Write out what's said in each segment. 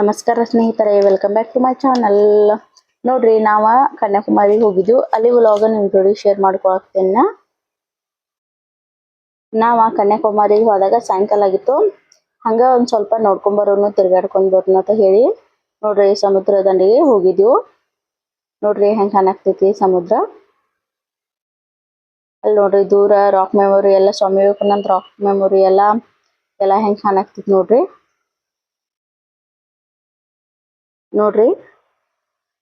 ನಮಸ್ಕಾರ ಸ್ನೇಹಿತರೆ welcome back to my channel ನೋಡ್ರಿ, ನಾವ ಕನ್ಯಾಕುಮಾರಿಗೆ ಹೋಗಿದ್ದು ಅಲ್ಲಿ ವ್ಲಾಗ ನಿಮ್ ಜೋಡಿ ಶೇರ್ ಮಾಡ್ಕೊಳಕ್ತೇನ. ನಾವ ಕನ್ಯಾಕುಮಾರಿಗೆ ಹೋದಾಗ ಸಾಯಂಕಾಲ ಆಗಿತ್ತು. ಹಂಗ ಒಂದ್ ಸ್ವಲ್ಪ ನೋಡ್ಕೊಂಡ್ ಬರೋನು, ತಿರ್ಗಾಡ್ಕೊಂಡ್ ಬರೋನು ಅಂತ ಹೇಳಿ ನೋಡ್ರಿ, ಸಮುದ್ರ ದಂಡೆಗೆ ಹೋಗಿದ್ವು. ನೋಡ್ರಿ, ಹೆಂಗ್ ಕಾಣಾಕ್ತೈತಿ ಸಮುದ್ರ. ಅಲ್ಲಿ ನೋಡ್ರಿ, ದೂರ ರಾಕ್ ಮೆಮೊರಿ ಎಲ್ಲ ಸ್ವಾಮಿ ವಿವೇಕಾನಂದ ರಾಕ್ ಮೆಮೊರಿ ಎಲ್ಲ ಎಲ್ಲ ಹೆಂಗ್ ಕಾಣಾಕ್ತೈತಿ ನೋಡ್ರಿ. ನೋಡ್ರಿ.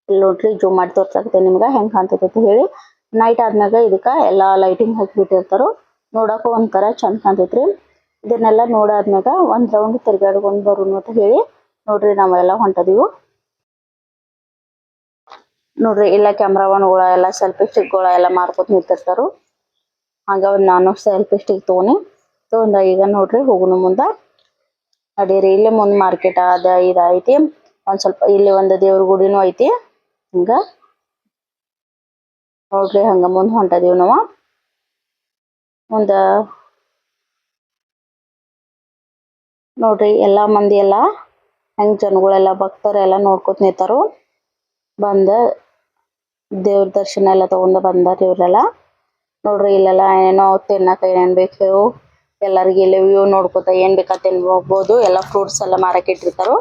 ನೋಡ್ರಿ, ಜೂಮ್ ಮಾಡಿ ತೋರ್ಸಾಕತ್ತೆ ನಿಮ್ಗ. ಹೆಂಗ್ ಕಾಣ್ತೈತಿ ಹೇಳಿ. ನೈಟ್ ಆದ್ಮ್ಯಾಗ ಇದಕ್ಕ ಎಲ್ಲಾ ಲೈಟಿಂಗ್ ಹಾಕಿ ಬಿಟ್ಟಿರ್ತಾರು ನೋಡಕ್ಕೂ ಒಂಥರ ಚಂದ ಕಾಣ್ತೈತ್ರಿ. ಇದನ್ನೆಲ್ಲ ನೋಡಾದ್ಮ್ಯಾಗ ಒಂದ್ ರೌಂಡ್ ತಿರ್ಗಾಡ್ಕೊಂಡ್ ಬರು ಅಂತ ಹೇಳಿ ನೋಡ್ರಿ ನಾವೆಲ್ಲ ಹೊಂಟದಿವು. ನೋಡ್ರಿ, ಇಲ್ಲ ಕ್ಯಾಮ್ರಾವನ್ಗಳ ಎಲ್ಲ ಸೆಲ್ಫಿ ಸ್ಟಿಕ್ಗಳ ಎಲ್ಲ ಮಾರ್ಕೊತ ನಿಂತಿರ್ತಾರು. ಹಂಗ ನಾನು ಸೆಲ್ಫಿ ಸ್ಟಿಕ್ ತಗೊಂಡಿ. ತಗೊಂಡ ಈಗ ನೋಡ್ರಿ ಹೋಗುನು ಮುಂದ. ನಡೀರಿ ಇಲ್ಲೇ ಮುಂದ್ ಮಾರ್ಕೆಟ್ ಅದ, ಇದ ಐತಿ. ಒಂದ್ ಸ್ವಲ್ಪ ಇಲ್ಲಿ ಒಂದು ದೇವ್ರ ಗುಡಿನೂ ಐತಿ. ಹಂಗ? ನೋಡ್ರಿ ಹಂಗ ಮುಂದ್ ಹೊಂಟದೇವ್ ನಾವ. ಮುಂದ ನೋಡ್ರಿ ಎಲ್ಲಾ ಮಂದಿ ಎಲ್ಲಾ ಹೆಂಗ್ ಜನಗಳೆಲ್ಲ ಭಕ್ತರೆಲ್ಲ ನೋಡ್ಕೊತ ನಿಂತಾರು. ಬಂದ ದೇವ್ರ ದರ್ಶನ ಎಲ್ಲ ತಗೊಂಡ ಬಂದ ಇವ್ರೆಲ್ಲ ನೋಡ್ರಿ ಇಲ್ಲೆಲ್ಲ ಏನೋ ತಿನ್ನಕ ಏನೇನ್ ಬೇಕು, ಎಲ್ಲರಿಗೂ ಇಲ್ಲಿ ವ್ಯೂ ನೋಡ್ಕೊತ ಏನ್ ಬೇಕಾ ತಿನ್ಬೋದು ಎಲ್ಲ ಫ್ರೂಟ್ಸ್ ಎಲ್ಲ ಮಾರಕ್ ಇಟ್ಟಿರ್ತಾರು.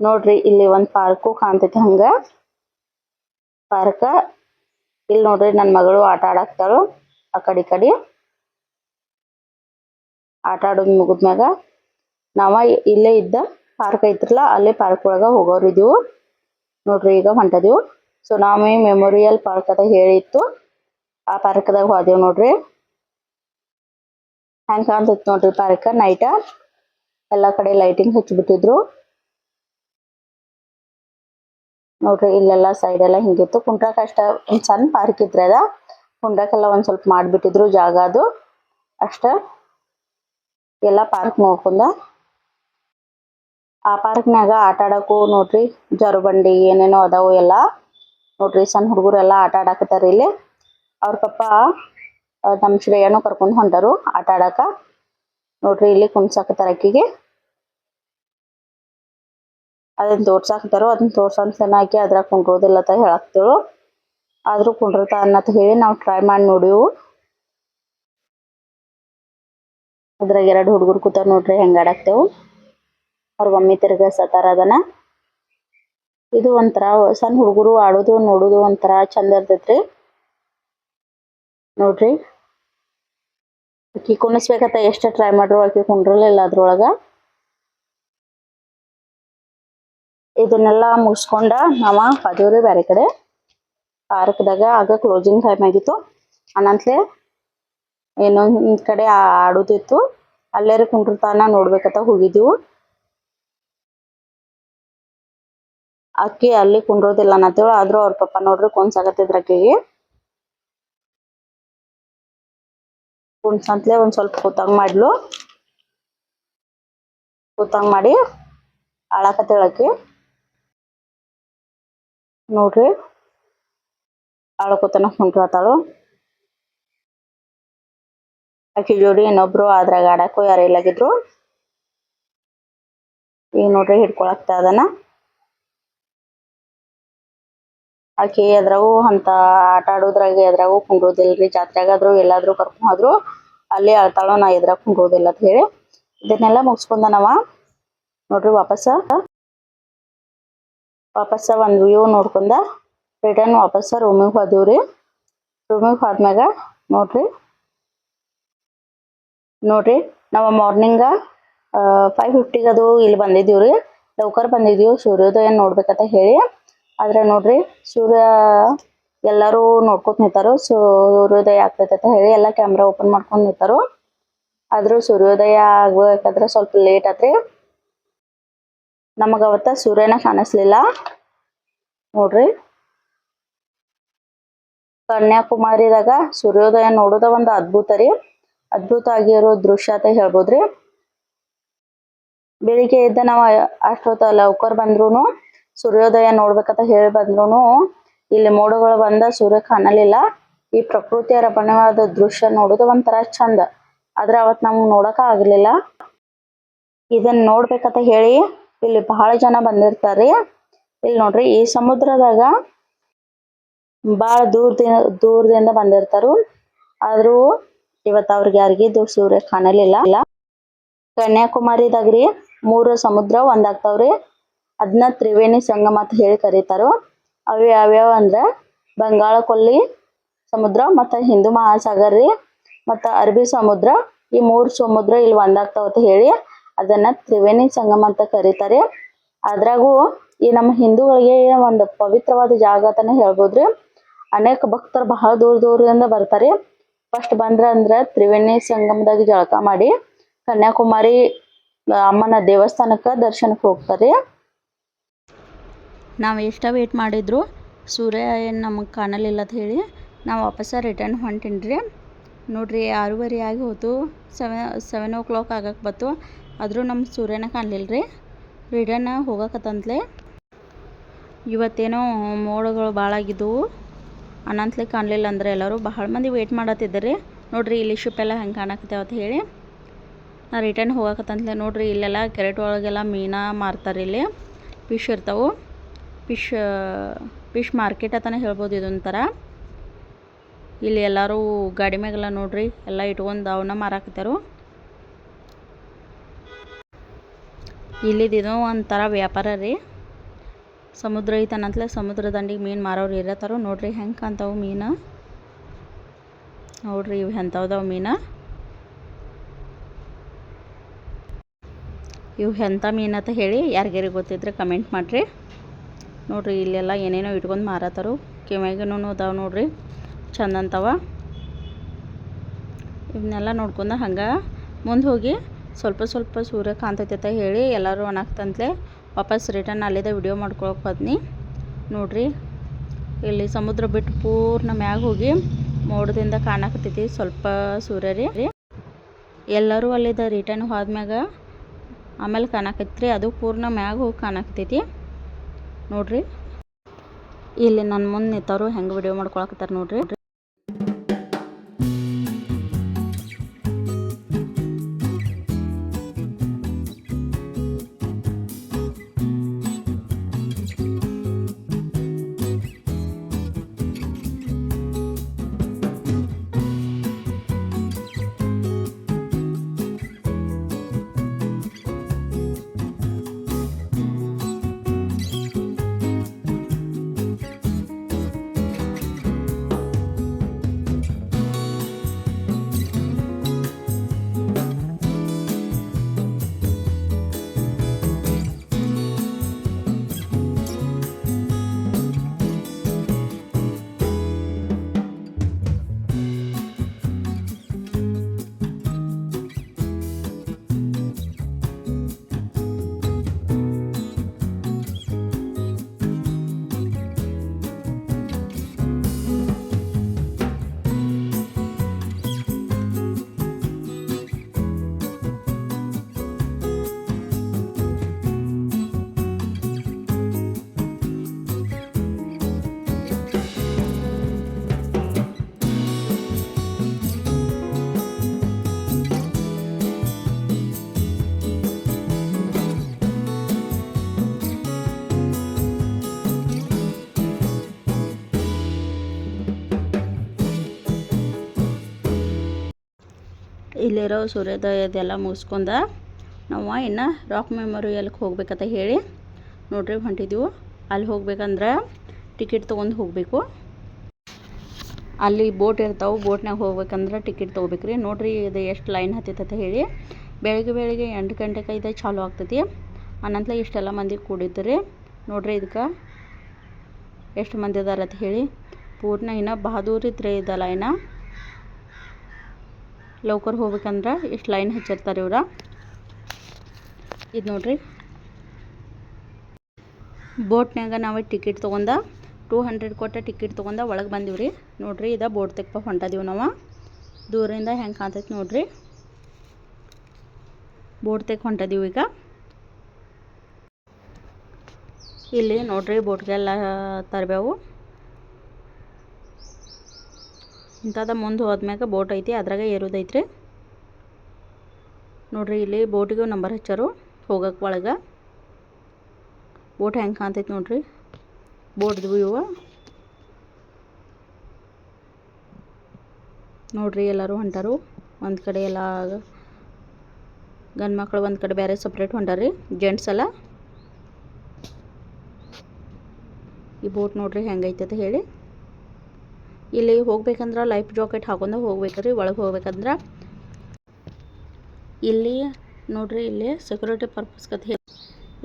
ನೋಡ್ರಿ, ಇಲ್ಲಿ ಒಂದು ಪಾರ್ಕು ಕಾಣ್ತೈತಿ ಹಂಗ. ಪಾರ್ಕ ಇಲ್ಲಿ ನೋಡ್ರಿ ನನ್ನ ಮಗಳು ಆಟ ಆಡಾಕ್ತಾಳು ಆ ಕಡೆ ಈ ಕಡೆ. ಆಟ ಆಡೋದ್ ಮುಗಿದ್ಮ್ಯಾಗ. ನಾವ ಇಲ್ಲೇ ಇದ್ದ ಪಾರ್ಕ್ ಐತ್ರಲ್ಲ, ಅಲ್ಲೇ ಪಾರ್ಕ್ ಒಳಗ ಹೋಗೋರು ಇದೀವು. ನೋಡ್ರಿ, ಈಗ ಹೊಂಟದೀವು. ಸುನಾಮಿ ಮೆಮೋರಿಯಲ್ ಪಾರ್ಕ್ ಅದ ಹೇಳಿತ್ತು. ಆ ಪಾರ್ಕ್ದಾಗ ಹೋದೇವು ನೋಡ್ರಿ. ಹೆಂಗ್ ಕಾಣ್ತೈತಿ ನೋಡ್ರಿ ಪಾರ್ಕ್ ನೈಟ ಎಲ್ಲಾ ಕಡೆ ಲೈಟಿಂಗ್ ಹಚ್ಚಿಬಿಟ್ಟಿದ್ರು ನೋಡ್ರಿ, ಇಲ್ಲೆಲ್ಲ ಸೈಡ್ ಎಲ್ಲ ಹಿಂಗಿತ್ತು. ಕುಂಡ್ರಾಕ ಅಷ್ಟ ಚಂದ ಪಾರ್ಕ್ ಇದ್ರೆ ಅದ. ಕುಂಡ್ರಕ್ಕೆಲ್ಲ ಒಂದ್ ಸ್ವಲ್ಪ ಮಾಡ್ಬಿಟ್ಟಿದ್ರು ಜಾಗ ಅದು. ಅಷ್ಟ ಎಲ್ಲ ಪಾರ್ಕ್ ನೋಡ್ಕೊಂಡ. ಆ ಪಾರ್ಕ್ನಾಗ ಆಟ ಆಡಕ್ಕೂ ನೋಡ್ರಿ, ಜಾರುಬಂಡಿ ಏನೇನೋ ಅದಾವು ಎಲ್ಲಾ. ನೋಡ್ರಿ, ಸಣ್ಣ ಹುಡುಗರು ಎಲ್ಲಾ ಆಟ ಆಡಾಕತ್ತಾರ ಇಲ್ಲಿ. ಅವ್ರ ಪಪ್ಪ ನಮ್ ಶ್ರೇಯನು ಕರ್ಕೊಂಡ್ ಹೊಂಟರು ಆಟ ಆಡಾಕ. ನೋಡ್ರಿ, ಇಲ್ಲಿ ಕುಣ್ಸಾಕತ್ತಾರ ಆಕಿಗೆ ಅದನ್ನ ತೋರ್ಸಾಕ್ತಾರೋ ಅದನ್ನ ತೋರ್ಸಂತ ಹಾಕಿ ಅದ್ರಾಗ ಕುಂಡ್ರೋದಿಲ್ಲ ಅಂತ ಹೇಳಾಕ್ತೇಳು ಆದರೂ ಕುಂಡ್ರತಾ ಅನ್ನತ್ ಹೇಳಿ ನಾವು ಟ್ರೈ ಮಾಡಿ ನೋಡಿವು. ಅದ್ರಾಗ ಎರಡು ಹುಡುಗರು ಕೂತಾರ ನೋಡ್ರಿ ಹೆಂಗ್ ಆಡಾಕ್ತೇವು. ಅವ್ರ ಮಮ್ಮಿ ತಿರ್ಗಸತಾರ ಅದನ್ನ ಇದು ಒಂಥರ ಸಣ್ಣ ಹುಡುಗರು ಆಡೋದು ನೋಡೋದು ಒಂಥರ ಚಂದ ಇರ್ತೈತ್ರಿ. ನೋಡ್ರಿ. ಅಕ್ಕಿ ಕುಣಿಸ್ಬೇಕಂತ ಎಷ್ಟ ಟ್ರೈ ಮಾಡ್ರು ಅಕ್ಕಿ ಕುಂಡ್ರಲಿಲ್ಲ ಅದ್ರೊಳಗ. ಇದನ್ನೆಲ್ಲ ಮುಗಿಸ್ಕೊಂಡ ನಾವ ಪದೇವ್ರೆ ಬೇರೆ ಕಡೆ ಪಾರ್ಕ್ದಾಗ ಆಗ ಕ್ಲೋಸಿಂಗ್ ಟೈಮ್ ಆಗಿತ್ತು. ಅನಂತಲೇ ಇನ್ನೊಂದು ಕಡೆ ಆಡೋದಿತ್ತು. ಅಲ್ಲೇರಿ ಕುಂಡ್ರತಾನ ನೋಡ್ಬೇಕಂತ ಹೋಗಿದ್ದೆವು. ಅಕ್ಕಿ ಅಲ್ಲಿ ಕುಂಡ್ರೋದಿಲ್ಲ ಅನ್ನತ್ತೇಳು, ಆದ್ರೂ ಅವ್ರ ಪಪ್ಪ ನೋಡ್ರಿ ಕುಣ್ಸಾಕತ್ತಿದ್ರ ಅಕ್ಕಿಗೆ. ಕುಣ್ಸಂತ್ಲೆ ಒಂದ್ ಸ್ವಲ್ಪ ಕೂತಂಗ್ ಮಾಡ್ಲು. ಕೂತಂಗ್ ಮಾಡಿ ಅಳಾಕತ್ತೇಳ ಆಕಿ ನೋಡ್ರಿ. ಅಳ್ಕೊತನ ಕುಂಡ್ರತಾಳು ಆಕಿ ಜೋಡಿ ಇನ್ನೊಬ್ರು ಅದ್ರಾಗ ಆಡಕ್ಕೂ ಯಾರು ಇಲ್ಲಾಗಿದ್ರು ಈಗ ನೋಡ್ರಿ ಹಿಡ್ಕೊಳಕ್ತ ಅದನ್ನ ಆಕಿ ಎದ್ರಾಗೂ ಅಂತ ಆಟ ಆಡೋದ್ರಾಗ ಎದ್ರಾಗೂ ಕುಂಡ್ರೋದಿಲ್ರಿ. ಜಾತ್ರೆಗಾದ್ರು ಎಲ್ಲಾದ್ರೂ ಕರ್ಕೊಂಡ್ ಹೋದ್ರು. ಅಲ್ಲಿ ಅಳ್ತಾಳು ನಾ ಎದ್ರಾಗ ಕುಂಡ್ರೋದಿಲ್ಲ ಅಂತ ಹೇಳಿ. ಇದನ್ನೆಲ್ಲ ಮುಗಿಸ್ಕೊಂಡ ನಾವ ನೋಡ್ರಿ ವಾಪಸ್ಸ. ವಾಪಸ್ಸ ಒಂದು ವ್ಯೂ ನೋಡ್ಕೊಂಡ ರಿಟರ್ನ್ ವಾಪಸ್ಸ ರೂಮಿಗೆ ಹೋದಿವ್ರಿ. ರೂಮಿಗೆ ಹೋದ್ಮ್ಯಾಗ ನೋಡ್ರಿ. ನೋಡ್ರಿ, ನಾವು ಮಾರ್ನಿಂಗ ಫೈವ್ ಫಿಫ್ಟಿಗೆ ಅದು ಇಲ್ಲಿ ಬಂದಿದ್ದೀವ್ರಿ. ಲೌಕರ್ ಬಂದಿದ್ದೀವಿ ಸೂರ್ಯೋದಯ ನೋಡ್ಬೇಕಂತ ಹೇಳಿ. ಆದ್ರೆ ನೋಡ್ರಿ, ಸೂರ್ಯ ಎಲ್ಲರೂ ನೋಡ್ಕೊತ ನಿಂತಾರು. ಸೂರ್ಯೋದಯ ಆಗ್ತೈತೆ ಅಂತ ಹೇಳಿ ಎಲ್ಲ ಕ್ಯಾಮ್ರಾ ಓಪನ್ ಮಾಡ್ಕೊಂಡು ನಿಂತಾರು. ಆದ್ರೂ ಸೂರ್ಯೋದಯ ಆಗ್ಬೇಕಾದ್ರೆ ಸ್ವಲ್ಪ ಲೇಟ್ ಆತ್ರಿ. ನಮಗ ಅವತ್ತ ಸೂರ್ಯನ ಕಾಣಿಸ್ಲಿಲ್ಲ. ನೋಡ್ರಿ. ಕನ್ಯಾಕುಮಾರಿದಾಗ ಸೂರ್ಯೋದಯ ನೋಡೋದ ಒಂದು ಅದ್ಭುತ ರೀ. ಅದ್ಭುತ ಆಗಿರೋ ದೃಶ್ಯ ಅಂತ ಹೇಳ್ಬೋದ್ರಿ. ಬೆಳಿಗ್ಗೆ ಎದ್ದ ನಾವ ಅಷ್ಟೊತ್ತ ಲೌಕರ್ ಬಂದ್ರು ಸೂರ್ಯೋದಯ ನೋಡ್ಬೇಕಂತ ಹೇಳಿ ಬಂದ್ರು ಇಲ್ಲಿ ಮೋಡಗಳು ಬಂದ ಸೂರ್ಯ ಕಾಣಲಿಲ್ಲ. ಈ ಪ್ರಕೃತಿಯ ರಮಣೀಯವಾದ ದೃಶ್ಯ ನೋಡೋದು ಒಂಥರ ಚಂದ. ಆದ್ರೆ ಅವತ್ ನಮ್ಗ್ ನೋಡಕ ಆಗ್ಲಿಲ್ಲ. ಇದನ್ನ ನೋಡ್ಬೇಕಂತ ಹೇಳಿ ಇಲ್ಲಿ ಬಹಳ ಜನ ಬಂದಿರ್ತಾರೆ. ಇಲ್ಲಿ ನೋಡ್ರಿ ಈ ಸಮುದ್ರದಾಗ ಬಹಳ ದೂರದಿಂದ ದೂರದಿಂದ ಬಂದಿರ್ತಾರು. ಆದ್ರೂ ಇವತ್ತು ಅವ್ರಿಗೆ ಯಾರಿಗಿದು ಸೂರ್ಯ ಕಾಣಲಿಲ್ಲ. ಕನ್ಯಾಕುಮಾರಿದಾಗ್ರಿ ಮೂರು ಸಮುದ್ರ ಒಂದಾಗ್ತಾವ್ರಿ. ಅದನ್ನ ತ್ರಿವೇಣಿ ಸಂಗಮ ಅಂತ ಹೇಳಿ ಕರೀತಾರೋ. ಅವು ಯಾವ್ಯಾವ ಅಂದ್ರ ಬಂಗಾಳ ಕೊಲ್ಲಿ ಸಮುದ್ರ ಮತ್ತ ಹಿಂದೂ ಮಹಾಸಾಗರ ರೀ ಮತ್ತ ಅರಬಿ ಸಮುದ್ರ. ಈ ಮೂರ್ ಸಮುದ್ರ ಇಲ್ಲಿ ಒಂದಾಗ್ತಾವ ಅಂತ ಹೇಳಿ ಅದನ್ನ ತ್ರಿವೇಣಿ ಸಂಗಮ ಅಂತ ಕರೀತಾರೆ. ಅದ್ರಾಗೂ ಈ ನಮ್ಮ ಹಿಂದೂಗಳಿಗೆ ಒಂದು ಪವಿತ್ರವಾದ ಜಾಗ ಅಂತಾನೆ ಹೇಳ್ಬೋದ್ರಿ. ಅನೇಕ ಭಕ್ತರು ಬಹಳ ದೂರ ದೂರದಿಂದ ಬರ್ತಾರೆ. ಫಸ್ಟ್ ಬಂದ್ರ ಅಂದ್ರ ತ್ರಿವೇಣಿ ಸಂಗಮದಾಗ ಜಳಕ ಮಾಡಿ ಕನ್ಯಾಕುಮಾರಿ ಅಮ್ಮನ ದೇವಸ್ಥಾನಕ್ಕ ದರ್ಶನಕ್ಕೆ ಹೋಗ್ತಾರೆ. ನಾವು ಎಷ್ಟ ವೇಟ್ ಮಾಡಿದ್ರು ಸೂರ್ಯ ಏನು ನಮಗೆ ಕಾಣಲಿಲ್ಲ ಅಂತ ಹೇಳಿ ನಾವು ವಾಪಸ್ಸ ರಿಟರ್ನ್ ಹೊಂಟೀನಿ ರೀ ನೋಡ್ರಿ ಆರೂವರೆ ಆಗಿ ಹೋಯ್ತು ಸೆವೆ ಸೆವೆನ್ ಓ ಕ್ಲಾಕ್ ಆಗಕ್ಕೆ ಬತ್ತು ಆದರೂ ನಮ್ಮ ಸೂರ್ಯನ ಕಾಣಲಿಲ್ಲ ರೀ ರಿಟರ್ನ್ ಹೋಗಕತ್ತಂತ್ಲೆ. ಇವತ್ತೇನೋ ಮೋಡಗಳು ಭಾಳ ಆಗಿದ್ದವು ಅನಂತಲೇ ಕಾಣಲಿಲ್ಲ ಅಂದ್ರೆ ಎಲ್ಲರೂ ಬಹಳ ಮಂದಿ ವೆಯ್ಟ್ ಮಾಡತ್ತಿದ್ದಾರೆ. ನೋಡ್ರಿ ಇಲ್ಲಿ ಶಿಪ್ ಎಲ್ಲ ಹೆಂಗೆ ಕಾಣಕತ್ತೆ ಅಂತ ಹೇಳಿ. ನಾ ರಿಟರ್ನ್ ಹೋಗಕತ್ತಂತಲೇ ನೋಡ್ರಿ ಇಲ್ಲೆಲ್ಲ ಕೆರೆಟ್ ಒಳಗೆಲ್ಲ ಮೀನಾ ಮಾರ್ತಾರೆ ಇಲ್ಲಿ. ಫಿಶ್ ಇರ್ತಾವೆ. ಫಿಶ್ ಫಿಶ್ ಮಾರ್ಕೆಟ್ ಅಂತಾನೆ ಹೇಳ್ಬೋದು ಇದೊಂಥರ. ಇಲ್ಲಿ ಎಲ್ಲರೂ ಗಾಡಿ ಮ್ಯಾಗೆಲ್ಲ ನೋಡಿರಿ, ಎಲ್ಲ ಇಟ್ಕೊಂಡು ಅವನ್ನ ಮಾರಾಕತ್ತಾರು. ಇಲ್ಲಿದ್ದು ಒಂಥರ ವ್ಯಾಪಾರ ರೀ. ಸಮುದ್ರ ಐತನಂತಲೇ ಸಮುದ್ರ ದಂಡಿಗೆ ಮೀನು ಮಾರೋರು ಇರತ್ತಾರೋ ನೋಡ್ರಿ ಹೆಂಗೆ ಕಾಣ್ತಾವು ಮೀನು. ನೋಡ್ರಿ ಇವು ಎಂಥವ್ದಾವ ಮೀನು. ಇವು ಎಂಥ ಮೀನು ಅಂತ ಹೇಳಿ ಯಾರಿಗಾರಿಗೆ ಗೊತ್ತಿದ್ರೆ ಕಮೆಂಟ್ ಮಾಡಿರಿ. ನೋಡ್ರಿ ಇಲ್ಲೆಲ್ಲ ಏನೇನೋ ಇಟ್ಕೊಂಡು ಮಾರತ್ತಾರು. ಕಿವ್ಯಾಗನೂ ಅದಾವ ನೋಡ್ರಿ. ಚಂದಂತವ ಇವನ್ನೆಲ್ಲ ನೋಡ್ಕೊಂಡು ಹಂಗೆ ಮುಂದೆ ಹೋಗಿ ಸ್ವಲ್ಪ ಸ್ವಲ್ಪ ಸೂರ್ಯ ಕಾಣ್ತೈತೆ ಹೇಳಿ ಎಲ್ಲರೂ ಒಣಗ್ತಂತಲೇ ವಾಪಸ್ ರಿಟರ್ನ್ ಅಲ್ಲಿದೆ ವಿಡಿಯೋ ಮಾಡ್ಕೊಳಕ್ಕೆ ಹೋದ್ನಿ. ನೋಡ್ರಿ, ಇಲ್ಲಿ ಸಮುದ್ರ ಬಿಟ್ಟು ಪೂರ್ಣ ಮ್ಯಾಗ ಹೋಗಿ ಮೋಡದಿಂದ ಕಾಣಕತ್ತೈತಿ ಸ್ವಲ್ಪ ಸೂರ್ಯ ರೀ. ಎಲ್ಲರೂ ಅಲ್ಲಿದ್ದ ರಿಟರ್ನ್ ಹೋದ್ಮ್ಯಾಗ ಆಮೇಲೆ ಕಾಣಕತ್ರಿ ಅದು ಪೂರ್ಣ ಮ್ಯಾಗ ಹೋಗಿ ಕಾಣಕತ್ತೈತಿ. ನೋಡ್ರಿ, ಇಲ್ಲಿ ನನ್ನ ಮುಂದೆ ನಿಂತವರು ಹೆಂಗೆ ವಿಡಿಯೋ ಮಾಡ್ಕೊಳಕತ್ತಾರೆ ನೋಡ್ರಿ. ಇಲ್ಲಿರೋ ಸೂರ್ಯೋದಯದೆಲ್ಲ ಮುಗಿಸ್ಕೊಂಡ ನಾವು ಇನ್ನು ರಾಕ್ ಮೆಮೋರಿಯಲ್ಗೆ ಹೋಗ್ಬೇಕಂತ ಹೇಳಿ ನೋಡ್ರಿ ಹೊಂಟಿದ್ದೆವು ಅಲ್ಲಿ ಹೋಗ್ಬೇಕಂದ್ರೆ ಟಿಕೆಟ್ ತೊಗೊಂಡು ಹೋಗಬೇಕು. ಅಲ್ಲಿ ಬೋಟ್ ಇರ್ತಾವೆ ಬೋಟ್ನಾಗ ಹೋಗ್ಬೇಕಂದ್ರೆ ಟಿಕೆಟ್ ತೊಗೋಬೇಕ್ರಿ. ನೋಡ್ರಿ ಇದು ಎಷ್ಟು ಲೈನ್ ಹತ್ತಿತ್ತ ಹೇಳಿ. ಬೆಳಗ್ಗೆ ಬೆಳಗ್ಗೆ ಎಂಟು ಗಂಟೆಗೆ ಇದು ಚಾಲು ಆಗ್ತೈತಿ. ಅನಂತರ ಇಷ್ಟೆಲ್ಲ ಮಂದಿ ಕೂಡಿದ್ರಿ. ನೋಡ್ರಿ ಇದಕ್ಕೆ ಎಷ್ಟು ಮಂದಿ ಅದಾರ ಅಂತ ಹೇಳಿ. ಪೂರ್ಣ ಇನ್ನು ಬಹದ್ದೂರಿದ್ರೆ ಇದೆ ಇದ ಲೈನ ಲೌಕರ್ ಹೋಗ್ಬೇಕಂದ್ರೆ ಇಷ್ಟು ಲೈನ್ ಹಚ್ಚಿರ್ತಾರೆ ಇವ್ರ. ಇದು ನೋಡ್ರಿ. ಬೋಟ್ನ್ಯಾಗ ನಾವು ಟಿಕೆಟ್ ತೊಗೊಂಡ ಟೂ ಹಂಡ್ರೆಡ್ ಕೊಟ್ಟ ಟಿಕೆಟ್ ತೊಗೊಂಡ ಒಳಗೆ ಬಂದೀವಿ ರೀ ನೋಡ್ರಿ ಇದು ಬೋಟ್ ತೆಗ್ಪ ಹೊಂಟದೀವಿ ನಾವು. ದೂರಿಂದ ಹೆಂಗೆ ಕಾಣ್ತೈತೆ ನೋಡ್ರಿ. ಬೋಟ್ ತೆಗ್ ಹೊಂಟದೀವಿ ಈಗ. ಇಲ್ಲಿ ನೋಡ್ರಿ ಬೋಟ್ಗೆಲ್ಲ ತರಬೇವು ಇಂಥದ ಮುಂದೆ ಹೋದ್ಮ್ಯಾಗ ಬೋಟ್ ಐತಿ, ಅದ್ರಾಗ ಏರೋದೈತ್ರಿ. ನೋಡ್ರಿ, ಇಲ್ಲಿ ಬೋಟಿಗೂ ನಂಬರ್ ಹಚ್ಚಾರು ಹೋಗಕ್ಕೆ ಒಳಗೆ. ಬೋಟ್ ಹೆಂಗೆ ಕಾಣ್ತೈತೆ ನೋಡ್ರಿ. ಬೋಟ್ದು ಇವು ನೋಡ್ರಿ, ಎಲ್ಲರೂ ಹೊಂಟಾರು. ಒಂದು ಕಡೆ ಎಲ್ಲ ಗಂಡು ಮಕ್ಕಳು ಒಂದು ಕಡೆ ಬೇರೆ ಸಪ್ರೇಟ್ ಹೊಂಟಾರಿ, ಜೆಂಟ್ಸ್ ಎಲ್ಲ ಈ ಬೋಟ್ ನೋಡ್ರಿ ಹೆಂಗೈತೆ ಅಂತ ಹೇಳಿ. ಇಲ್ಲಿ ಹೋಗ್ಬೇಕಂದ್ರೆ ಲೈಫ್ ಜಾಕೆಟ್ ಹಾಕೊಂಡು ಹೋಗ್ಬೇಕ್ರಿ, ಒಳಗೆ ಹೋಗ್ಬೇಕಂದ್ರೆ. ಇಲ್ಲಿ ನೋಡ್ರಿ, ಇಲ್ಲಿ ಸೆಕ್ಯೂರಿಟಿ ಪರ್ಪಸ್ ಕತೆ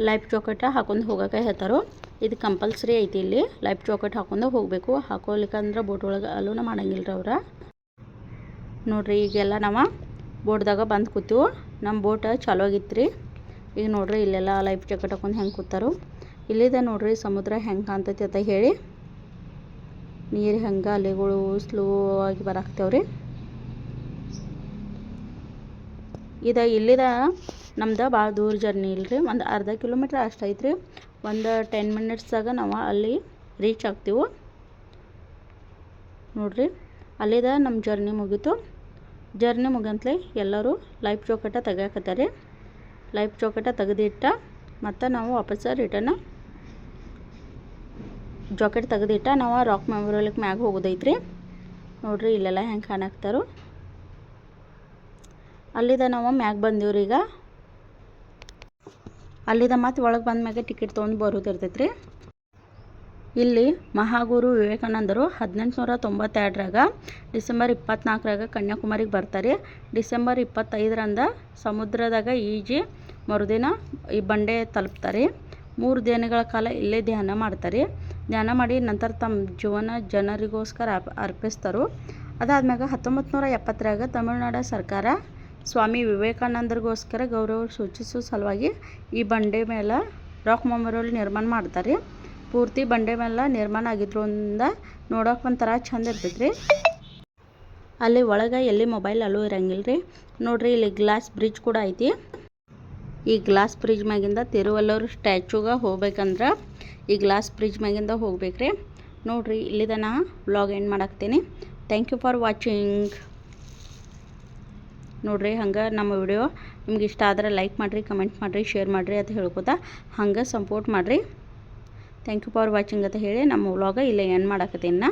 ಲೈಫ್ ಜಾಕೆಟ್ ಹಾಕೊಂಡು ಹೋಗಕ್ಕೆ ಹೇಳ್ತಾರೋ, ಇದು ಕಂಪಲ್ಸರಿ ಐತಿ ಇಲ್ಲಿ. ಲೈಫ್ ಜಾಕೆಟ್ ಹಾಕೊಂಡು ಹೋಗಬೇಕು. ಹಾಕೋಲಿಕ್ಕಂದ್ರೆ ಬೋಟ್ ಒಳಗೆ ಅಲೂನ ಮಾಡಂಗಿಲ್ಲ ರೀ ಅವ್ರ. ನೋಡ್ರಿ, ಈಗೆಲ್ಲ ನಾವು ಬೋಟ್ದಾಗ ಬಂದು ಕೂತೀವಿ ನಮ್ಮ ಬೋಟ್ ಚಾಲೋ ಆಗಿತ್ತು ರೀ ಈಗ ನೋಡ್ರಿ, ಇಲ್ಲೆಲ್ಲ ಲೈಫ್ ಜಾಕೆಟ್ ಹಾಕೊಂಡು ಹೆಂಗೆ ಕೂತಾರೋ. ಇಲ್ಲಿದೆ ನೋಡ್ರಿ, ಸಮುದ್ರ ಹೆಂಗೆ ಕಾಣ್ತೈತಿ ಅಂತ ಹೇಳಿ. ನೀರು ಹೆಂಗೆ ಅಲೆಗಳು ಸ್ಲೋ ಆಗಿ ಬರಾಕ್ತೇವ್ರಿ. ಇದು ಇಲ್ಲಿದ ನಮ್ದು ಭಾಳ ದೂರ ಜರ್ನಿ ಇಲ್ರಿ. ಒಂದು ಅರ್ಧ ಕಿಲೋಮೀಟ್ರ್ ಅಷ್ಟು ಐತ್ರಿ. ಒಂದು ಟೆನ್ ಮಿನಿಟ್ಸ್ದಾಗ ನಾವು ಅಲ್ಲಿ ರೀಚ್ ಆಗ್ತೀವಿ. ನೋಡ್ರಿ, ಅಲ್ಲಿದ ನಮ್ಮ ಜರ್ನಿ ಮುಗೀತು. ಜರ್ನಿ ಮುಗಂತ್ಲೆ ಎಲ್ಲರೂ ಲೈಫ್ ಜಾಕೆಟ ರೀ ಲೈಫ್ ಜಾಕೆಟ ತೆಗೆದಿಟ್ಟ ಮತ್ತು ನಾವು ವಾಪಸ್ ರಿಟರ್ನ್ ಜಾಕೆಟ್ ತೆಗೆದಿಟ್ಟ ನಾವು ರಾಕ್ ಮೆಮೋರಿಯಲ್ಗೆ ಮ್ಯಾಗ ಹೋಗೋದೈತ್ರಿ. ನೋಡ್ರಿ ಇಲ್ಲೆಲ್ಲ ಹೆಂಗೆ ಕಾಣಾಕ್ತಾರೋ. ಅಲ್ಲಿದ ನಾವು ಮ್ಯಾಗ ಬಂದೀವ್ರಿ ಈಗ. ಅಲ್ಲಿದ ಮತ್ತೆ ಒಳಗೆ ಬಂದ ಮ್ಯಾಗೆ ಟಿಕೆಟ್ ತೊಗೊಂಡು ಬರೋದಿರ್ತೈತೆ ರೀ ಇಲ್ಲಿ ಮಹಾಗುರು ವಿವೇಕಾನಂದರು ಹದಿನೆಂಟುನೂರ ತೊಂಬತ್ತೆರಡರಾಗ ಡಿಸೆಂಬರ್ ಇಪ್ಪತ್ನಾಲ್ಕರಾಗ ಕನ್ಯಾಕುಮಾರಿಗೆ ಬರ್ತಾರೆ. ಡಿಸೆಂಬರ್ ಇಪ್ಪತ್ತೈದರಂದ ಸಮುದ್ರದಾಗ ಈಜಿ ಮರುದಿನ ಈ ಬಂಡೆ ತಲುಪ್ತಾರೆ. ಮೂರು ದಿನಗಳ ಕಾಲ ಇಲ್ಲೇ ಧ್ಯಾನ ಮಾಡ್ತಾರೆ. ಧ್ಯಾನ ಮಾಡಿ ನಂತರ ತಮ್ಮ ಜೀವನ ಜನರಿಗೋಸ್ಕರ ಅರ್ಪ, ಅರ್ಪಿಸ್ತಾರೆ. ಅದಾದ್ಮ್ಯಾಗ ಹತ್ತೊಂಬತ್ತು ನೂರ ಎಪ್ಪತ್ತರಾಗ ತಮಿಳುನಾಡು ಸರ್ಕಾರ ಸ್ವಾಮಿ ವಿವೇಕಾನಂದರಿಗೋಸ್ಕರ ಗೌರವ ಸೂಚಿಸುವ ಸಲುವಾಗಿ ಈ ಬಂಡೆ ಮೇಲೆ ರಾಕ್ ಮೆಮೋರಿಯಲ್ ನಿರ್ಮಾಣ ಮಾಡ್ತಾರೆ. ಪೂರ್ತಿ ಬಂಡೆ ಮೇಲೆ ನಿರ್ಮಾಣ ಆಗಿದ್ರಿಂದ ನೋಡೋಕೆ ಒಂಥರ ಚಂದ ಇರ್ತೈತೆ ರೀ ಅಲ್ಲಿ ಒಳಗೆ ಎಲ್ಲಿ ಮೊಬೈಲ್ ಅಲ್ಲೂ ಇರಂಗಿಲ್ಲ ರೀ ನೋಡಿರಿ ಇಲ್ಲಿ ಗ್ಲಾಸ್ ಬ್ರಿಡ್ಜ್ ಕೂಡ ಐತಿ. ಈ ಗ್ಲಾಸ್ ಬ್ರಿಡ್ಜ್ ಮ್ಯಾಗಿಂದ ತಿರುವಲ್ಲೂರು ಸ್ಟ್ಯಾಚುಗೆ ಹೋಗ್ಬೇಕಂದ್ರೆ ಈ ಗ್ಲಾಸ್ ಬ್ರಿಡ್ಜ್ ಮ್ಯಾಗಿಂದ ಹೋಗ್ಬೇಕ್ರಿ. ನೋಡ್ರಿ, ಇಲ್ಲಿದ ನಾ ವ್ಲಾಗ್ ಎಂಡ್ ಮಾಡಾಕ್ತೀನಿ. ಥ್ಯಾಂಕ್ ಯು ಫಾರ್ ವಾಚಿಂಗ್ ನೋಡಿರಿ, ಹಂಗೆ ನಮ್ಮ ವಿಡಿಯೋ ನಿಮ್ಗೆ ಇಷ್ಟ ಆದ್ರೆ ಲೈಕ್ ಮಾಡಿರಿ ಕಮೆಂಟ್ ಮಾಡಿರಿ ಶೇರ್ ಮಾಡಿರಿ ಅಂತ ಹೇಳ್ಕೊತ ಹಂಗೆ ಸಪೋರ್ಟ್ ಮಾಡಿರಿ. ಥ್ಯಾಂಕ್ ಯು ಫಾರ್ ವಾಚಿಂಗ್ ಅಂತ ಹೇಳಿ ನಮ್ಮ ವ್ಲಾಗ ಇಲ್ಲೇ ಎಂಡ್ ಮಾಡಾಕತ್ತೀನಿ ನಾ.